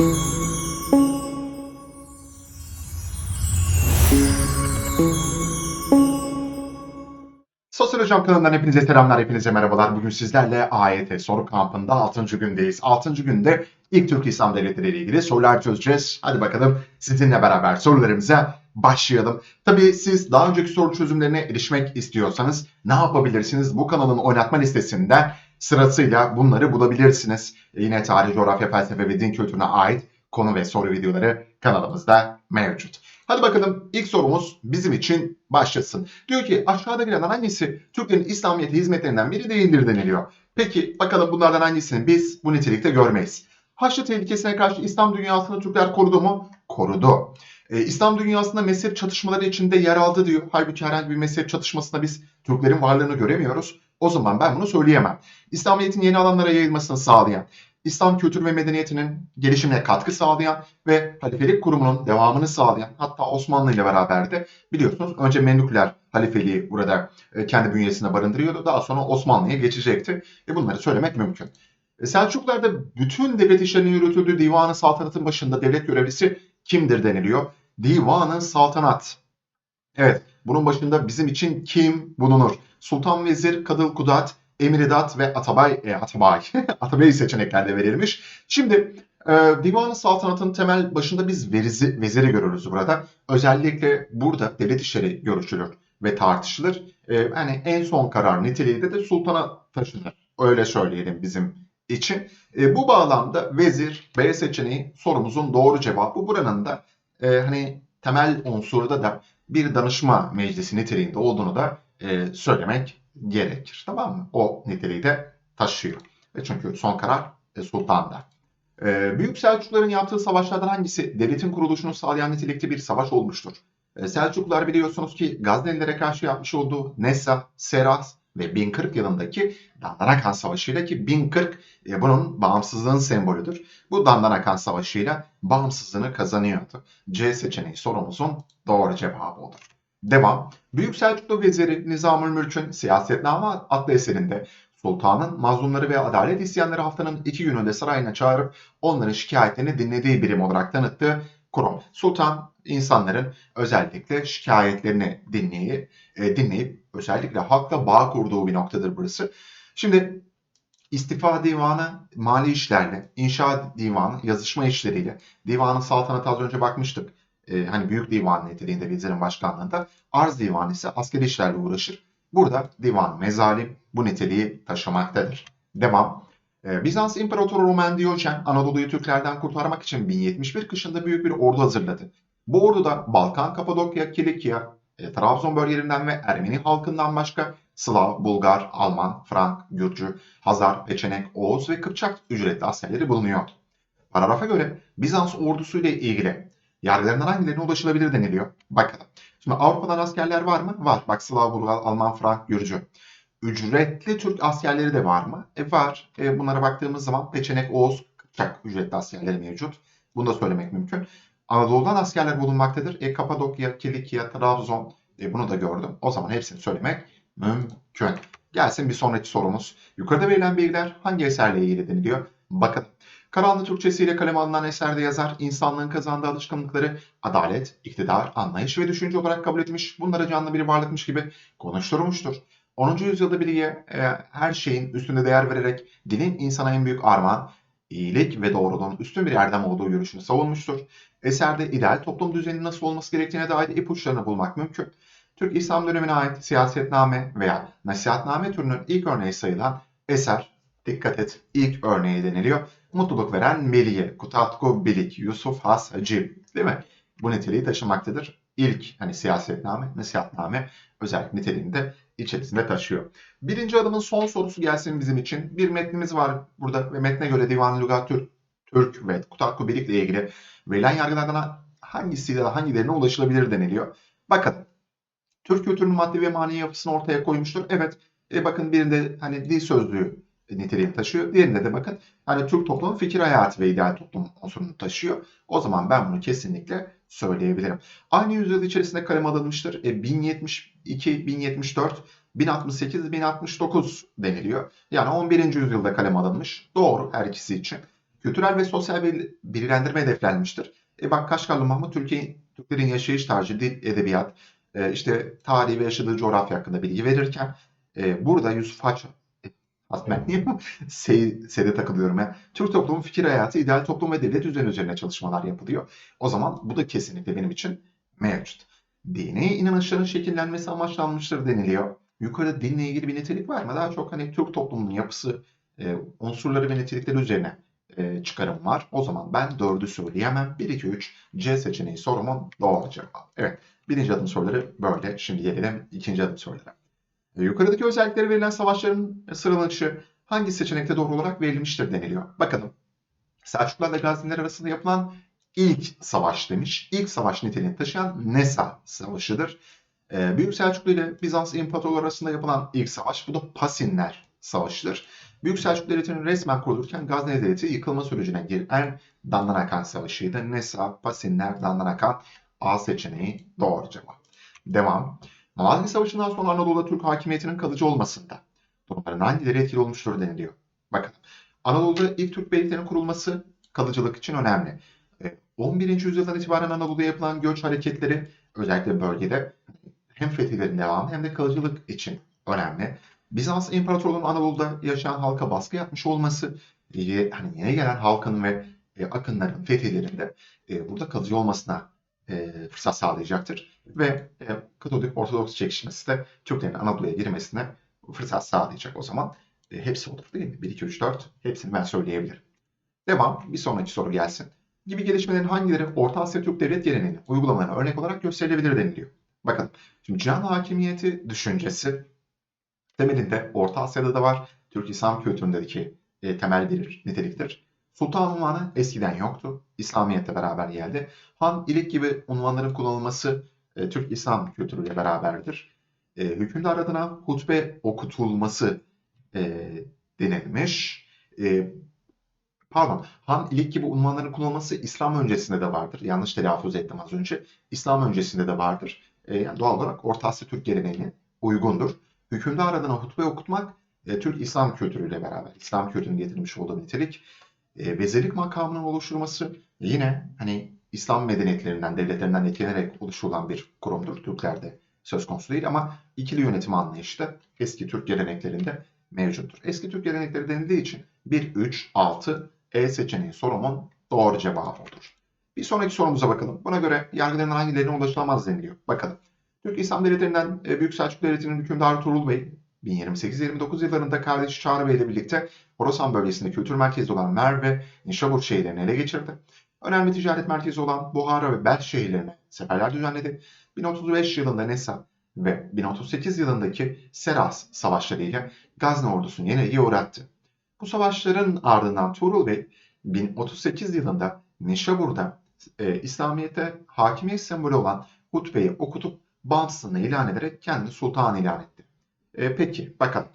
Sosyal Hocam kanalından hepinize selamlar, hepinize merhabalar. Bugün sizlerle AYT soru kampında 6. gündeyiz. 6. günde ilk Türk İslam Devletleri ile ilgili sorular çözeceğiz. Hadi bakalım sizinle beraber sorularımıza başlayalım. Tabii siz daha önceki soru çözümlerine erişmek istiyorsanız ne yapabilirsiniz? Bu kanalın oynatma listesinden sırasıyla bunları bulabilirsiniz. E, Yine tarih, coğrafya, felsefe ve din kültürüne ait konu ve soru videoları kanalımızda mevcut. Hadi bakalım ilk sorumuz bizim için başlasın. Diyor ki aşağıdakilerden hangisi Türklerin İslamiyet'e hizmetlerinden biri değildir deniliyor. Peki bakalım bunlardan hangisini biz bu nitelikte görmeyiz. Haçlı tehlikesine karşı İslam dünyasını Türkler korudu mu? Korudu. Ee, İslam dünyasında mezhep çatışmaları içinde yer aldı diyor. Halbuki herhangi bir mezhep çatışmasında biz Türklerin varlığını göremiyoruz. O zaman ben bunu söyleyemem. İslamiyet'in yeni alanlara yayılmasını sağlayan, İslam kültürü ve medeniyetinin gelişimine katkı sağlayan ve halifelik kurumunun devamını sağlayan hatta Osmanlı ile beraber de biliyorsunuz önce Memlükler halifeliği burada e, kendi bünyesinde barındırıyordu. Daha sonra Osmanlı'ya geçecekti. E bunları söylemek mümkün. E, Selçuklularda bütün devlet işlerinin yürütüldüğü Divan-ı Saltanat'ın başında devlet görevlisi kimdir deniliyor. Divan-ı Saltanat. Evet, bunun başında bizim için kim bulunur? Sultan Vezir, Kadıl Kudat, Emiridat ve Atabay, e, Atabay, Atabey seçeneklerde verilmiş. Şimdi e, Divan-ı Saltanat'ın temel başında biz verizi, veziri görürüz burada. Özellikle burada devlet işleri görüşülür ve tartışılır. E, yani en son karar niteliğinde de sultana taşınır. Öyle söyleyelim bizim için. E, bu bağlamda vezir B seçeneği sorumuzun doğru cevabı. Buranın da e, hani temel unsuru da da bir danışma meclisi niteliğinde olduğunu da e, söylemek gerekir. Tamam mı? O niteliği de taşıyor. Ve çünkü son karar e, sultanda. E, Büyük Selçukluların yaptığı savaşlardan hangisi devletin kuruluşunu sağlayan nitelikte bir savaş olmuştur? E, Selçuklular biliyorsunuz ki Gaznelilere karşı yapmış olduğu Nessa, Seras ve 1040 yılındaki Dandanakan Savaşı'yla ki 1040 e, bunun bağımsızlığın sembolüdür. Bu Dandanakan Savaşı'yla bağımsızlığını kazanıyordu. C seçeneği sorumuzun doğru cevabı olur. Devam. Büyük Selçuklu Veziri Nizamül Mülk'ün Siyasetname adlı eserinde sultanın mazlumları ve adalet isteyenleri haftanın iki gününde sarayına çağırıp onların şikayetlerini dinlediği birim olarak tanıttığı kurum. Sultan insanların özellikle şikayetlerini dinleyip, e, dinleyip özellikle halkla bağ kurduğu bir noktadır burası. Şimdi İstifa Divanı mali işlerle, inşaat divanı yazışma işleriyle, divanı saltanatı az önce bakmıştık. Ee, hani büyük divan niteliğinde vezirin başkanlığında. Arz divanı ise askeri işlerle uğraşır. Burada divan mezalim bu niteliği taşımaktadır. Devam. Ee, Bizans İmparatoru Roman Diyojen Anadolu'yu Türklerden kurtarmak için 1071 kışında büyük bir ordu hazırladı. Bu orduda Balkan, Kapadokya, Kilikya, e, Trabzon bölgelerinden ve Ermeni halkından başka Slav, Bulgar, Alman, Frank, Gürcü, Hazar, Peçenek, Oğuz ve Kıpçak ücretli askerleri bulunuyordu. Paragrafa göre Bizans ordusuyla ilgili yargılarından hangilerine ulaşılabilir deniliyor. Bakalım. Şimdi Avrupa'dan askerler var mı? Var. Bak Slav, Bulgar, Alman, Frank, Gürcü. Ücretli Türk askerleri de var mı? E var. E, bunlara baktığımız zaman Peçenek, Oğuz, Kıpçak ücretli askerleri mevcut. Bunu da söylemek mümkün. Anadolu'dan askerler bulunmaktadır. E, Kapadokya, Kilikya, Trabzon. E, bunu da gördüm. O zaman hepsini söylemek mümkün. Gelsin bir sonraki sorumuz. Yukarıda verilen bilgiler hangi eserle ilgili deniliyor? Bakın. Karahanlı Türkçesiyle kaleme alınan eserde yazar, insanlığın kazandığı alışkanlıkları adalet, iktidar, anlayış ve düşünce olarak kabul etmiş, bunları canlı bir varlıkmış gibi konuşturmuştur. 10. yüzyılda bilgiye e, her şeyin üstünde değer vererek dinin insana en büyük armağan, iyilik ve doğruluğun üstün bir erdem olduğu görüşünü savunmuştur. Eserde ideal toplum düzeninin nasıl olması gerektiğine dair ipuçlarını bulmak mümkün. Türk İslam dönemine ait siyasetname veya nasihatname türünün ilk örneği sayılan eser, dikkat et ilk örneği deniliyor. Mutluluk veren Meliye, Kutatku Bilik, Yusuf Has Hacib değil mi? Bu niteliği taşımaktadır. İlk hani siyasetname, nasihatname özellik niteliğini de içerisinde taşıyor. Birinci adımın son sorusu gelsin bizim için. Bir metnimiz var burada ve metne göre Divan-ı Lügat Türk, Türk ve Kutatku Bilik ile ilgili verilen yargılardan hangisiyle hangilerine ulaşılabilir deniliyor. Bakın Türk kültürünün maddi ve manevi yapısını ortaya koymuştur. Evet e bakın birinde hani dil sözlüğü niteliğini taşıyor. Diğerinde de bakın hani Türk toplumun fikir hayatı ve ideal toplum unsurunu taşıyor. O zaman ben bunu kesinlikle söyleyebilirim. Aynı yüzyıl içerisinde kaleme alınmıştır. E, 1072, 1074, 1068, 1069 deniliyor. Yani 11. yüzyılda kaleme alınmış. Doğru her ikisi için. Kültürel ve sosyal bir bilgilendirme hedeflenmiştir. E bak Kaşgarlı Mahmut Türkiye, Türklerin yaşayış tarzı, dil, edebiyat, e, işte tarihi ve yaşadığı coğrafya hakkında bilgi verirken e, burada Yusuf Haç ben niye takılıyorum ya. Türk toplumu fikir hayatı, ideal toplum ve devlet düzeni üzerine çalışmalar yapılıyor. O zaman bu da kesinlikle benim için mevcut. Dini inanışların şekillenmesi amaçlanmıştır deniliyor. Yukarıda dinle ilgili bir nitelik var mı? Daha çok hani Türk toplumunun yapısı, e, unsurları ve nitelikleri üzerine e, çıkarım var. O zaman ben dördü söyleyemem. 1, 2, 3 C seçeneği sorumun doğru cevabı. Evet. Birinci adım soruları böyle. Şimdi gelelim ikinci adım sorulara. E, yukarıdaki özellikleri verilen savaşların sıralanışı hangi seçenekte doğru olarak verilmiştir deniliyor. Bakalım. Selçuklularla Gazneliler arasında yapılan ilk savaş demiş. İlk savaş niteliğini taşıyan Nesa Savaşı'dır. E, Büyük Selçuklu ile Bizans İmparatorluğu arasında yapılan ilk savaş bu da Pasinler Savaşı'dır. Büyük Selçuklu Devleti'nin resmen kurulurken Gazneli Devleti yıkılma sürecine giren Dandanakan Savaşı'ydı. Nesa, Pasinler, Dandanakan A seçeneği doğru cevap. Devam. Malazgirt Savaşı'ndan sonra Anadolu'da Türk hakimiyetinin kalıcı olmasında durumların hangileri etkili olmuştur deniliyor. Bakın Anadolu'da ilk Türk beyliklerinin kurulması kalıcılık için önemli. 11. E, yüzyıldan itibaren Anadolu'ya yapılan göç hareketleri özellikle bölgede hem fetihlerin devamı hem de kalıcılık için önemli. Bizans İmparatorluğu'nun Anadolu'da yaşayan halka baskı yapmış olması hani yeni gelen halkın ve e, akınların fetihlerinde e, burada kalıcı olmasına e, fırsat sağlayacaktır. Ve e, Katolik Ortodoks çekişmesi de Türklerin Anadolu'ya girmesine fırsat sağlayacak o zaman. E, hepsi olur değil mi? 1, 2, 3, 4 hepsini ben söyleyebilirim. Devam. Bir sonraki soru gelsin. Gibi gelişmelerin hangileri Orta Asya Türk devlet geleneğini uygulamalarına örnek olarak gösterilebilir deniliyor. Bakın. Şimdi can hakimiyeti düşüncesi temelinde Orta Asya'da da var. Türk İslam kültüründeki e, temel bir niteliktir. Sultan unvanı eskiden yoktu. İslamiyet'le beraber geldi. Han, ilik gibi unvanların kullanılması e, Türk İslam kültürüyle beraberdir. E, hükümdar adına hutbe okutulması e, denilmiş. E, pardon, Han, ilik gibi unvanların kullanılması İslam öncesinde de vardır. Yanlış telaffuz ettim az önce. İslam öncesinde de vardır. E, yani doğal olarak Orta Asya Türk geleneğine uygundur. Hükümdar adına hutbe okutmak e, Türk İslam kültürüyle beraber, İslam kültürünün getirmiş olduğu nitelik e, vezirlik makamının oluşturulması yine hani İslam medeniyetlerinden, devletlerinden etkilenerek oluşturulan bir kurumdur. Türklerde söz konusu değil ama ikili yönetim anlayışı da eski Türk geleneklerinde mevcuttur. Eski Türk gelenekleri denildiği için 1, 3, 6 E seçeneği sorumun doğru cevabı olur. Bir sonraki sorumuza bakalım. Buna göre yargıların hangilerine ulaşılamaz deniliyor. Bakalım. Türk İslam Devletlerinden e, Büyük Selçuklu Devleti'nin hükümdarı Tuğrul Bey 1028-29 yıllarında kardeşi Çağrı Bey ile birlikte Horasan bölgesinde kültür merkezi olan Merv ve Nişabur şehirlerini ele geçirdi. Önemli ticaret merkezi olan Buhara ve Bel şehirlerine seferler düzenledi. 1035 yılında Nesa ve 1038 yılındaki Seras savaşları ile Gazne ordusunu yenilgiye uğrattı. Bu savaşların ardından Tuğrul Bey 1038 yılında Nişabur'da e, İslamiyet'e hakimiyet sembolü olan hutbeyi okutup bağımsızlığını ilan ederek kendini sultan ilan etti. E, peki bakalım.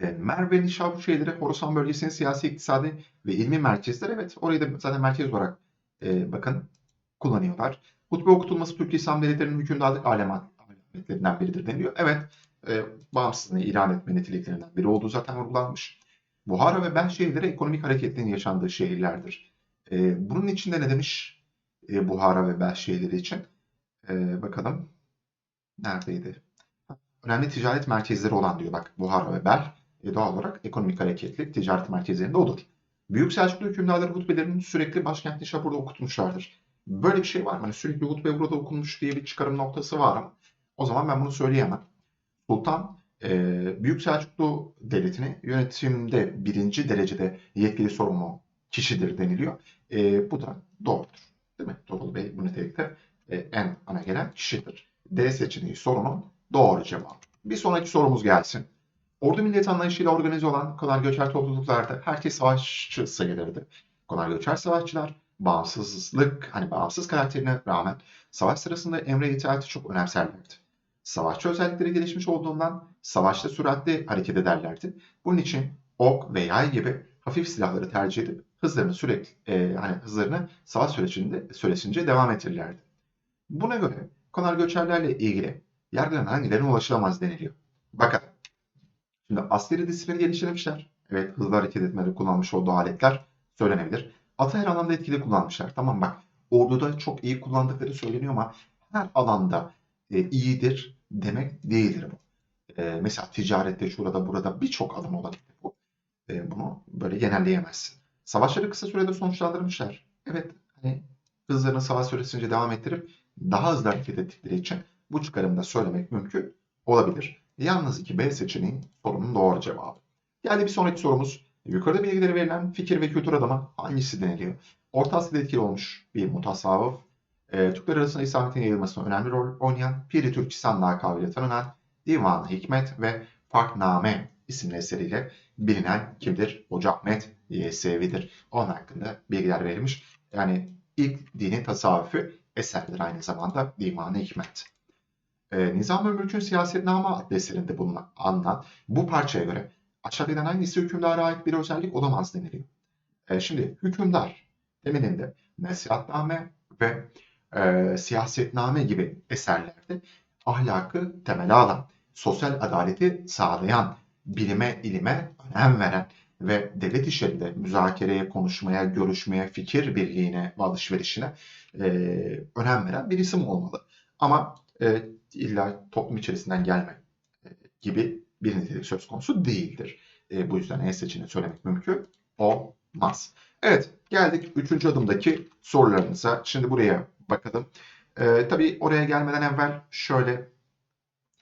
E, Merv ve Nişabur şehirleri Horasan bölgesinin siyasi, iktisadi ve ilmi merkezleri. Evet orayı da zaten merkez olarak e, bakın kullanıyorlar. Hutbe okutulması Türk İslam devletlerinin hükümdarlık alametlerinden biridir deniliyor. Evet e, bağımsızlığını ilan etme niteliklerinden biri olduğu zaten vurgulanmış. Buhara ve Ben şehirleri ekonomik hareketliğin yaşandığı şehirlerdir. E, bunun içinde ne demiş e, Buhara ve Ben şehirleri için? E, bakalım. Neredeydi? Önemli ticaret merkezleri olan diyor bak Buhara ve Bel e, doğal olarak ekonomik hareketli ticaret merkezlerinde olur. Büyük Selçuklu hükümdarları hutbelerini sürekli başkent Nişapur'da okutmuşlardır. Böyle bir şey var mı? Hani sürekli hutbe burada okunmuş diye bir çıkarım noktası var mı? O zaman ben bunu söyleyemem. Sultan e, Büyük Selçuklu Devleti'ni yönetimde birinci derecede yetkili sorumlu kişidir deniliyor. E, bu da doğrudur. Değil mi? Torul Bey bu nitelikte e, en ana gelen kişidir. D seçeneği sorunun Doğru cevap. Bir sonraki sorumuz gelsin. Ordu milliyet anlayışıyla organize olan konar göçer topluluklarda herkes savaşçı sayılırdı. Konar göçer savaşçılar bağımsızlık, hani bağımsız karakterine rağmen savaş sırasında emre itaati çok önemserlerdi. Savaşçı özellikleri gelişmiş olduğundan savaşta süratli hareket ederlerdi. Bunun için ok ve yay gibi hafif silahları tercih edip hızlarını sürekli e, hani hızlarını savaş sürecinde süresince devam ettirirlerdi. Buna göre konar göçerlerle ilgili yargıların hangilerine ulaşılamaz deniliyor. Bakın. Şimdi askeri disiplini geliştirmişler. Evet hızlı hareket etmede kullanmış olduğu aletler söylenebilir. Atı her alanda etkili kullanmışlar. Tamam bak orduda çok iyi kullandıkları söyleniyor ama her alanda e, iyidir demek değildir bu. E, mesela ticarette şurada burada birçok alan olabilir bu. E, bunu böyle genelleyemezsin. Savaşları kısa sürede sonuçlandırmışlar. Evet hani hızlarını savaş süresince devam ettirip daha hızlı hareket ettikleri için bu çıkarımda söylemek mümkün olabilir. Yalnız 2B seçeneği sorunun doğru cevabı. Geldi bir sonraki sorumuz. Yukarıda bilgileri verilen fikir ve kültür adamı hangisi deniliyor? Orta Asya'da etkili olmuş bir mutasavvıf. E, Türkler arasında İslamiyet'in yayılmasına önemli rol oynayan Piri Türkistan lakabıyla tanınan Divan-ı Hikmet ve Farkname isimli eseriyle bilinen kimdir? Hoca Ahmet Yesevi'dir. Onun hakkında bilgiler verilmiş. Yani ilk dini tasavvufu eserdir aynı zamanda Divan-ı Hikmet. E, Nizam-ı Mülk'ün Siyasetname adlı eserinde bulunan anılan bu parçaya göre aşağıdakilerden hangisi hükümdara ait bir özellik olamaz deniliyor. E, şimdi hükümdar temelinde nasihatname ve e, siyasetname gibi eserlerde ahlakı temele alan, sosyal adaleti sağlayan, bilime, ilime önem veren ve devlet işlerinde müzakereye, konuşmaya, görüşmeye, fikir birliğine ve alışverişine e, önem veren bir isim olmalı. Ama e, illa toplum içerisinden gelme e, gibi bir nitelik söz konusu değildir. E, bu yüzden E seçeneği söylemek mümkün olmaz. Evet geldik üçüncü adımdaki sorularınıza. Şimdi buraya bakalım. E, tabii oraya gelmeden evvel şöyle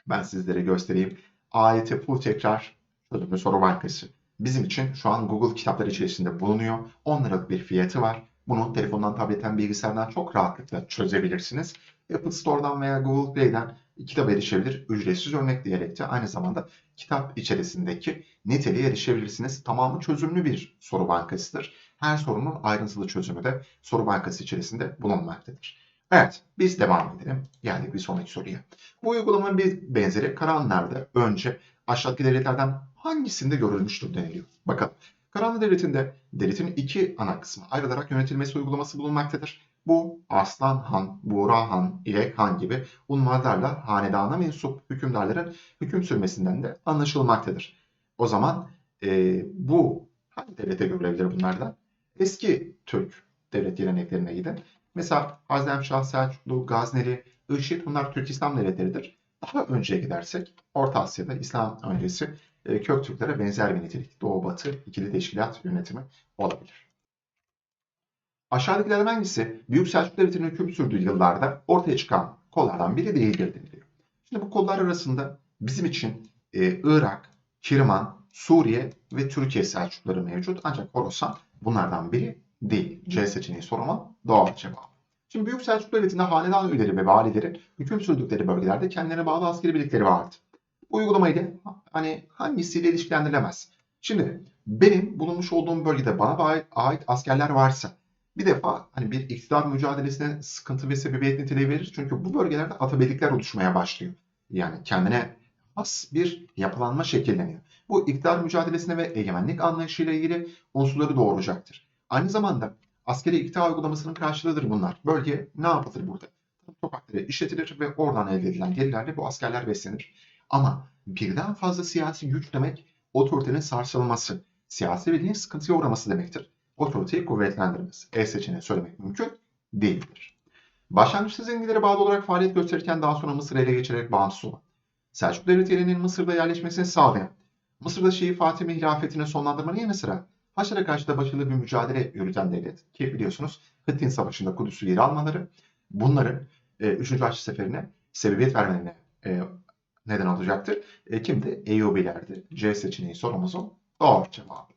ben sizlere göstereyim. AYT full tekrar çözümlü soru bankası. Bizim için şu an Google kitapları içerisinde bulunuyor. 10 liralık bir fiyatı var. Bunu telefondan, tabletten, bilgisayardan çok rahatlıkla çözebilirsiniz. Apple Store'dan veya Google Play'den kitap erişebilir. Ücretsiz örnek diyerek de aynı zamanda kitap içerisindeki niteliğe erişebilirsiniz. Tamamı çözümlü bir soru bankasıdır. Her sorunun ayrıntılı çözümü de soru bankası içerisinde bulunmaktadır. Evet, biz devam edelim. Geldik bir sonraki soruya. Bu uygulamanın bir benzeri Karahanlar'da önce aşağıdaki devletlerden hangisinde görülmüştür deniliyor. Bakalım. Karahanlı Devleti'nde devletin iki ana kısmı ayrılarak yönetilmesi uygulaması bulunmaktadır. Bu Aslan Han, Buğra Han, İlek Han gibi unvanlarla hanedana mensup hükümdarların hüküm sürmesinden de anlaşılmaktadır. O zaman e, bu hangi devlete görülebilir bunlardan? Eski Türk devlet geleneklerine giden. Mesela Haznemşah, Selçuklu, Gazneli, IŞİD bunlar Türk İslam devletleridir. Daha önceye gidersek Orta Asya'da İslam öncesi e, Köktürklere benzer bir nitelik. Doğu-Batı ikili teşkilat yönetimi olabilir. Aşağıdakilerden hangisi Büyük Selçuklu Devleti'nin hüküm sürdüğü yıllarda ortaya çıkan kollardan biri değildir deniliyor. Şimdi bu kollar arasında bizim için e, Irak, Kirman, Suriye ve Türkiye Selçukluları mevcut. Ancak Horasan bunlardan biri değil. C seçeneği soruma doğru cevap. Şimdi Büyük Selçuklu Devleti'nde hanedan üyeleri ve valileri hüküm sürdükleri bölgelerde kendilerine bağlı askeri birlikleri vardı. Bu uygulamayı da hani hangisiyle ilişkilendirilemez. Şimdi benim bulunmuş olduğum bölgede bana ait askerler varsa bir defa hani bir iktidar mücadelesine sıkıntı ve sebebiyet niteliği verir. Çünkü bu bölgelerde atabeylikler oluşmaya başlıyor. Yani kendine has bir yapılanma şekilleniyor. Bu iktidar mücadelesine ve egemenlik anlayışıyla ilgili unsurları doğuracaktır. Aynı zamanda askeri iktidar uygulamasının karşılığıdır bunlar. Bölge ne yapılır burada? Toprakları işletilir ve oradan elde edilen gelirlerle bu askerler beslenir. Ama birden fazla siyasi güç demek otoritenin sarsılması, siyasi birliğin sıkıntıya uğraması demektir. Otoriteyi kuvvetlendirmez. E seçeneği söylemek mümkün değildir. Başlangıçta Zengilere bağlı olarak faaliyet gösterirken daha sonra Mısır'ı ele geçirerek bağımsız olan, Selçuklu Devleti'nin Mısır'da yerleşmesini sağlayan, Mısır'da Şii Fatimi hilafetini sonlandırmanın yanı sıra Haçlara karşı da başarılı bir mücadele yürüten devlet ki biliyorsunuz Hittin Savaşı'nda Kudüs'ü geri almaları bunların e, 3. Haçlı Seferi'ne sebebiyet vermelerine e, neden olacaktır. E, kimdi? Eyyubilerdi. C seçeneği sorumuzun doğru cevabı.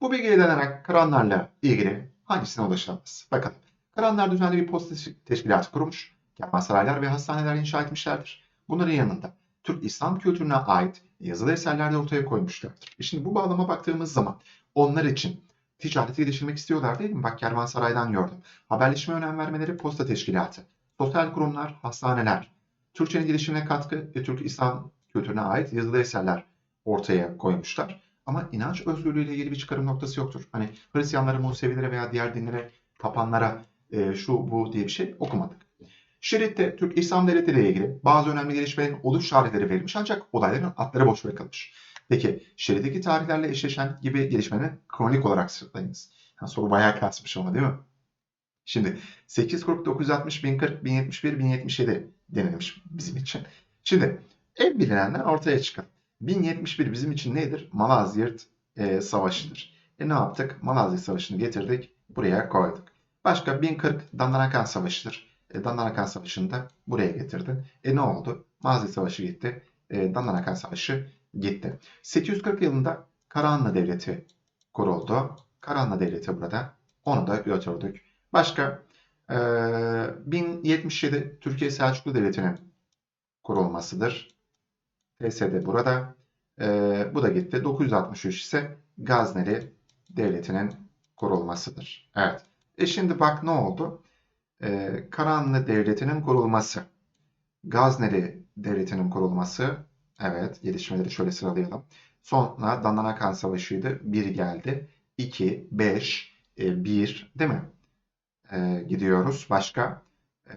Bu bilgiye dayanarak Kıranlarla ilgili hangisine ulaşılamaz? Bakalım. Kıranlar düzenli bir posta teşkilatı kurmuş. Kervansaraylar ve hastaneler inşa etmişlerdir. Bunların yanında Türk İslam kültürüne ait yazılı eserler de ortaya koymuşlardır. E şimdi bu bağlama baktığımız zaman onlar için ticareti geliştirmek istiyorlar değil mi? Bak Kervansaray'dan gördüm. Haberleşme önem vermeleri posta teşkilatı, sosyal kurumlar, hastaneler, Türkçenin gelişimine katkı ve Türk İslam kültürüne ait yazılı eserler ortaya koymuşlar. Ama inanç özgürlüğüyle ilgili bir çıkarım noktası yoktur. Hani Hristiyanlara, Musevilere veya diğer dinlere tapanlara e, şu bu diye bir şey okumadık. Şerit'te Türk İslam Devleti ile ilgili bazı önemli gelişmelerin oluş tarihleri verilmiş ancak olayların adları boş bırakılmış. Peki Şerit'teki tarihlerle eşleşen gibi gelişmeleri kronik olarak sırtlayınız. Ha, soru bayağı kasmış ama değil mi? Şimdi 840, 960, 1040, 1071, 1077 denilmiş bizim için. Şimdi en bilinenler ortaya çıkan. 1071 bizim için nedir? Malazgirt e, Savaşı'dır. E ne yaptık? Malazgirt Savaşı'nı getirdik. Buraya koyduk. Başka 1040 Dandanakan Savaşı'dır. E, Dandanakan Savaşı'nı da buraya getirdin. E ne oldu? Malazgirt Savaşı gitti. E, Dandanakan Savaşı gitti. 840 yılında Karahanlı Devleti kuruldu. Karahanlı Devleti burada. Onu da götürdük. Başka e, 1077 Türkiye Selçuklu Devleti'nin kurulmasıdır. TSD burada. E, bu da gitti. 963 ise Gazneli Devleti'nin kurulmasıdır. Evet. E şimdi bak ne oldu? E, Karahanlı Devleti'nin kurulması. Gazneli Devleti'nin kurulması. Evet. Gelişmeleri şöyle sıralayalım. Sonra Dandanakan Savaşı'ydı. 1 geldi. 2, 5, 1 değil mi? E, gidiyoruz. Başka?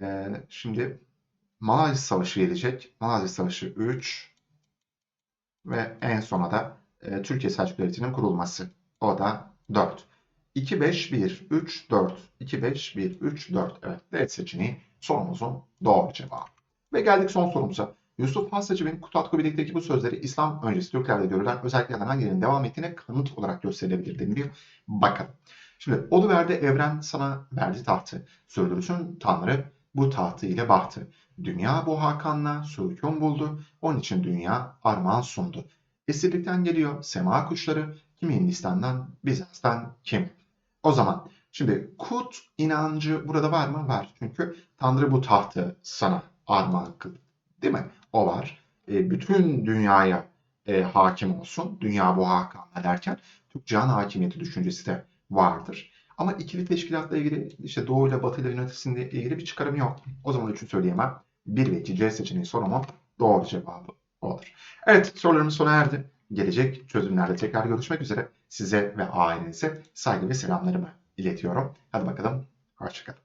E, şimdi Malazgirt Savaşı gelecek. Malazgirt Savaşı 3 ve en sona da e, Türkiye Selçuklu Devleti'nin kurulması. O da 4. 2, 5, 1, 3, 4. 2, 5, 1, 3, 4. Evet. D seçeneği sorumuzun doğru cevabı. Ve geldik son sorumuza. Yusuf Hasacı'nın Kutatku birlikteki bu sözleri İslam öncesi Türklerde görülen özelliklerden hangilerinin devam ettiğine kanıt olarak gösterilebilir deniliyor. Bakalım. Şimdi Oluverdi evren sana verdi tahtı. Sürdürsün Tanrı bu tahtı ile bahtı. Dünya bu Hakan'la sükun buldu. Onun için dünya armağan sundu. Esirlikten geliyor sema kuşları. Kimi Hindistan'dan, Bizans'tan kim? O zaman şimdi kut inancı burada var mı? Var. Çünkü Tanrı bu tahtı sana armağan kıldı. Değil mi? O var. E, bütün dünyaya e, hakim olsun. Dünya bu Hakan'la derken Türk cihan hakimiyeti düşüncesi de vardır. Ama ikili teşkilatla ilgili işte Doğu ile Batı ile yönetimle ilgili bir çıkarım yok. O zaman üçünü söyleyemem. 1 ve 2 C seçeneği sorumun doğru cevabı olur. Evet sorularımız sona erdi. Gelecek çözümlerde tekrar görüşmek üzere. Size ve ailenize saygı ve selamlarımı iletiyorum. Hadi bakalım. Hoşçakalın.